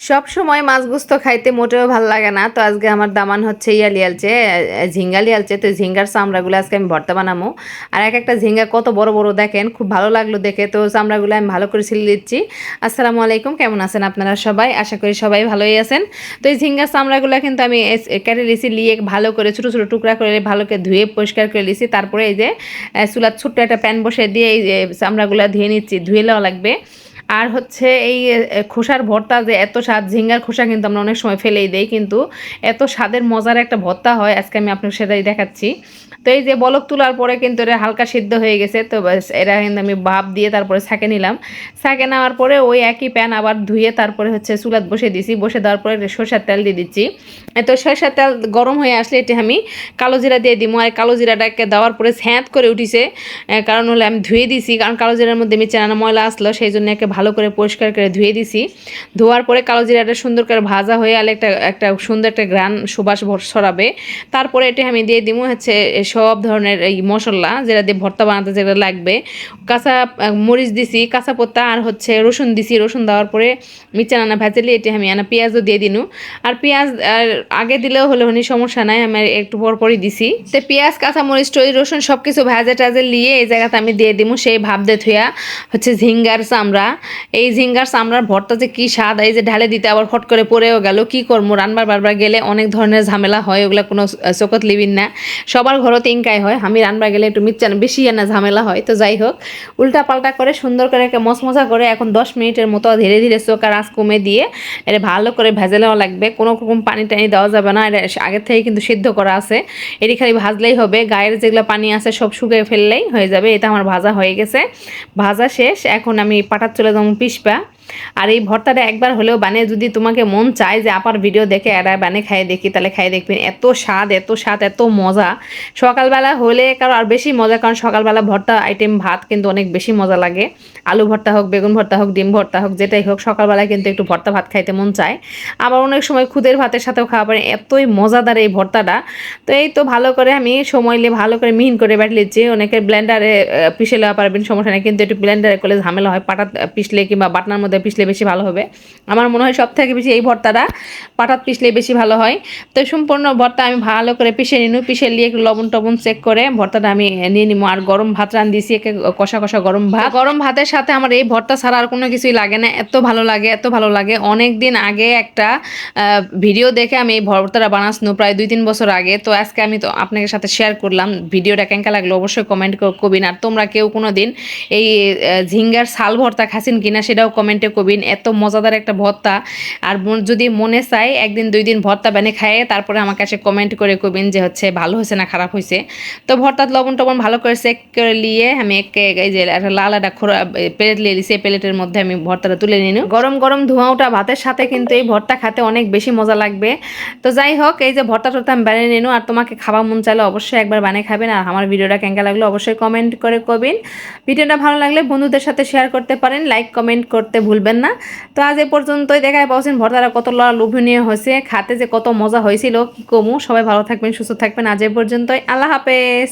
সব সময় মাছ গুস্ত খাইতে মোটেও ভালো লাগে না। তো আজকে আমার দামান হচ্ছে ইয়া লিয়ালছে ঝিঙ্গা লিয়ালছে তো ঝিঙ্গার চামড়াগুলো আজকে আমি ভর্তা বানাবো আর এক একটা ঝিঙ্গা কত বড় বড় দেখেন, খুব ভালো লাগল দেখে। তো চামড়াগুলো আমি ভালো করে ছিলে দিচ্ছি। আসসালামু আলাইকুম, কেমন আছেন আপনারা সবাই? আশা করি সবাই ভালোই আছেন। তো এই ঝিঙ্গার চামড়াগুলো কিন্তু আমি কেটে লিছি লিয়ে ভালো করে ছোটো ছোটো টুকরা করে ভালো করে ধুয়ে পরিষ্কার করে লিছি তারপরে এই যে চুলার ছোট্ট একটা প্যান বসে দিয়ে এই চামড়াগুলো ধুয়ে নিচ্ছি। ধুয়ে নেওয়া লাগবে। আর হচ্ছে এই খোসার ভর্তা যে এত স্বাদ, ঝিঙ্গার খোসা কিন্তু আমরা অনেক সময় ফেলেই দেই কিন্তু এত স্বাদের মজার একটা ভর্তা হয়, আজকে আমি আপনাকে সেটাই দেখাচ্ছি। তো এই যে বলক তোলার পরে কিন্তু এটা হালকা সিদ্ধ হয়ে গেছে, তো এটা কিন্তু আমি ভাপ দিয়ে তারপরে ছাঁকে নিলাম। ছাঁকে নেওয়ার পরে ওই একই প্যান আবার ধুয়ে তারপরে হচ্ছে চুলাত বসে দিছি বসে দেওয়ার পরে সরষের তেল দিয়ে দিচ্ছি। তো সরষের তেল গরম হয়ে আসলে এটি আমি কালো জিরা দিয়ে দিব, আর কালো জিরাটাকে দেওয়ার পরে স্যাঁত করে উঠিছে কারণ হলে আমি ধুয়ে দিছি, কারণ কালো জিরার মধ্যে মিচে নানা ময়লা আসলো, সেই জন্য একে ভালো করে পরিষ্কার করে ধুয়ে দিছি। ধোয়ার পরে কালো জিরাটা সুন্দর করে ভাজা হয়ে আলে একটা একটা সুন্দর একটা গ্রান সুবাস ছড়াবে। তারপরে এটি আমি দিয়ে দিব হচ্ছে সব ধরনের এই মশলা যেটা দিয়ে ভর্তা বানাতে যেটা লাগবে। কাঁচা মরিচ দিছি, কাঁচা পাতা আর হচ্ছে রসুন দিছি। রসুন দেওয়ার পরে মিচা নানা ভাজলি এটি আমি আনা পেঁয়াজও দিয়ে দিনু। আর পেঁয়াজ, আর আগে দিলেও হলে হনি সমস্যা নাই, আমি একটু পর পরই দিছি। তো পেঁয়াজ, কাঁচা মরিচ টই রসুন সব কিছু ভাজা টাজে নিয়ে এই জায়গাতে আমি দিয়ে দিব সেই ভাব দে থুয়া হচ্ছে ঝিঙ্গার চামড়া। এই ঝিঙ্গার চামড়ার ভর্তা যে কি স্বাদ, এই যে ঢালে দিতে আবার ফট করে পড়েও গেল, কি করব রান্নার বারবার গেলে অনেক ধরনের ঝামেলা হয়, ওগুলো কোনো চোখত লিবিন না। সবার ঘরতে ইনকাই হয়, আমি রান্নার গেলে একটু মিচ্চান বেশি না ঝামেলা হয়, তো যাই হোক, উল্টা পাল্টা করে সুন্দর করে একে মশমশা করে এখন দশ মিনিটের মতো ধীরে ধীরে চোখা রাস কমে দিয়ে এটা ভালো করে ভেজে নেওয়া লাগবে। কোনো রকম পানি টানি দেওয়া যাবে না, এটা আগের থেকে কিন্তু সিদ্ধ করা আছে। এটি খালি ভাজলেই হবে, গায়ের যেগুলো পানি আছে সব শুকিয়ে ফেললেই হয়ে যাবে, এটা আমার ভাজা হয়ে গেছে। ভাজা শেষ, এখন আমি পাটার চলে যাব পিসপা। আর এই ভর্তাটা একবার হলেও বানিয়ে যদি তোমাকে মন চায় যে আপার ভিডিও দেখে এরা বানিয়ে খাইয়ে দেখি, তাহলে খাইয়ে দেখবেন। এত স্বাদ এত স্বাদ, এত মজা। সকালবেলা হলে কারও আর বেশি মজা, কারণ সকালবেলা ভর্তা আইটেম ভাত কিন্তু অনেক বেশি মজা লাগে। আলু ভর্তা হোক, বেগুন ভর্তা হোক, ডিম ভর্তা হোক, যেটাই হোক, সকালবেলায় কিন্তু একটু ভর্তা ভাত খাইতে মন চায়। আবার অনেক সময় খুদের ভাতের সাথেও খাওয়া পারে। এতই মজাদার এই ভর্তাটা। তো এই তো ভালো করে আমি সময় নিয়ে, ভালো করে মিহিন করে বেট লিচ্ছি অনেকে ব্লেন্ডারে পিষে নেওয়া পারবেন, সমস্যা নেই। কিন্তু একটু ব্লেন্ডারে করলে ঝামেলা হয়। পাটা পিষলে কিংবা বাটনার মধ্যে পিষলে বেশি ভালো হবে। আমার মনে হয় সব থেকে বেশি এই ভর্তাটা পাটাত পিষলে বেশি ভালো হয়। তো সম্পূর্ণ ভর্তা আমি ভালো করে পিষে নিনু, পিষে নিয়ে একটু লবণ টবণ চেক করে ভর্তাটা আমি নিয়ে নিবো আর গরম ভাত রান দিয়েছি একে কষা কষা গরম ভাত। গরম ভাতের সাথে আমার এই ভর্তা ছাড়া আর কোনো কিছুই লাগে না। এত ভালো লাগে, এত ভালো লাগে। অনেক দিন আগে একটা ভিডিও দেখে আমি এই ভর্তাটা বানাসনো প্রায় দুই তিন বছর আগে। তো আজকে আমি তো আপনাদের সাথে শেয়ার করলাম। ভিডিওটা কেঙ্কা লাগল অবশ্যই কমেন্ট কবিন। আর তোমরা কেউ কোনো দিন এই ঝিঙ্গার শাল ভর্তা খাসিন কিনা সেটাও কমেন্টে কবিন, এত মজাদার একটা ভর্তা। আর যদি মনে চাই একদিন, দুই দিন ভর্তা বানিয়ে খায় তারপরে আমার কাছে কমেন্ট করে কবিন যে হচ্ছে ভালো হয়েছে না খারাপ হয়েছে। তো ভর্তাত লবণ টবণ ভালো করে চেক করে নিয়ে আমি এই যে একটা লাল একটা খোরা প্লেট নিয়ে নিছি, প্লেটের মধ্যে আমি ভর্তাটা তুলে নিন গরম গরম ধোঁয়াটা ভাতের সাথে কিন্তু এই ভর্তা খেতে অনেক বেশি মজা লাগবে। তো যাই হোক, এই যে ভর্তা টর্তা আমি বানিয়ে নিন আর তোমাকে খাওয়া মন চাইলে অবশ্যই একবার বানিয়ে খাবেন। আর আমার ভিডিওটা কেঙ্কা লাগল অবশ্যই কমেন্ট করে কবেন। ভিডিওটা ভালো লাগলে বন্ধুদের সাথে শেয়ার করতে পারেন লাইক কমেন্ট করতে ভুলবেন না। তো আজ এ পর্যন্তই। দেখায় পাচ্ছেন ভর্তারা কত লোভনীয় হয়েছে, খাতে যে কত মজা হয়েছিল, কি কমু? সবাই ভালো থাকবেন, সুস্থ থাকবেন। আজ এ পর্যন্তই। আল্লাহ হাফেজ।